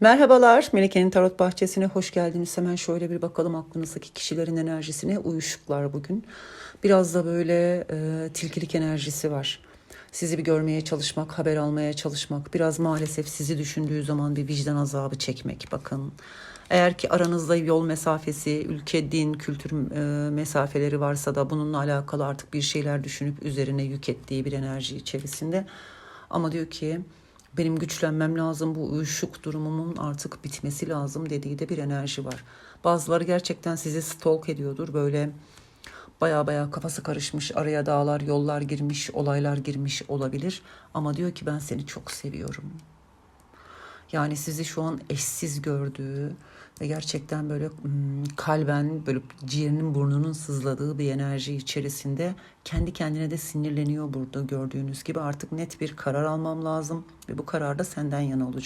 Merhabalar, Melike'nin Tarot Bahçesi'ne hoş geldiniz. Hemen şöyle bir bakalım aklınızdaki kişilerin enerjisine. Uyuşuklar bugün. Biraz da böyle e, tilkilik enerjisi var. Sizi bir görmeye çalışmak, haber almaya çalışmak. Biraz maalesef sizi düşündüğü zaman bir vicdan azabı çekmek. Bakın eğer ki aranızda yol mesafesi, ülke, din, kültür e, mesafeleri varsa da bununla alakalı artık bir şeyler düşünüp üzerine yük ettiği bir enerji içerisinde. Ama diyor ki benim güçlenmem lazım bu uyuşuk durumumun artık bitmesi lazım dediği de bir enerji var. Bazıları gerçekten sizi stalk ediyordur böyle baya baya kafası karışmış araya dağlar yollar girmiş olaylar girmiş olabilir ama diyor ki ben seni çok seviyorum. Yani sizi şu an eşsiz gördüğü ve gerçekten böyle hmm, kalben böyle ciğerinin burnunun sızladığı bir enerji içerisinde kendi kendine de sinirleniyor burada gördüğünüz gibi artık net bir karar almam lazım ve bu karar da senden yana olacak.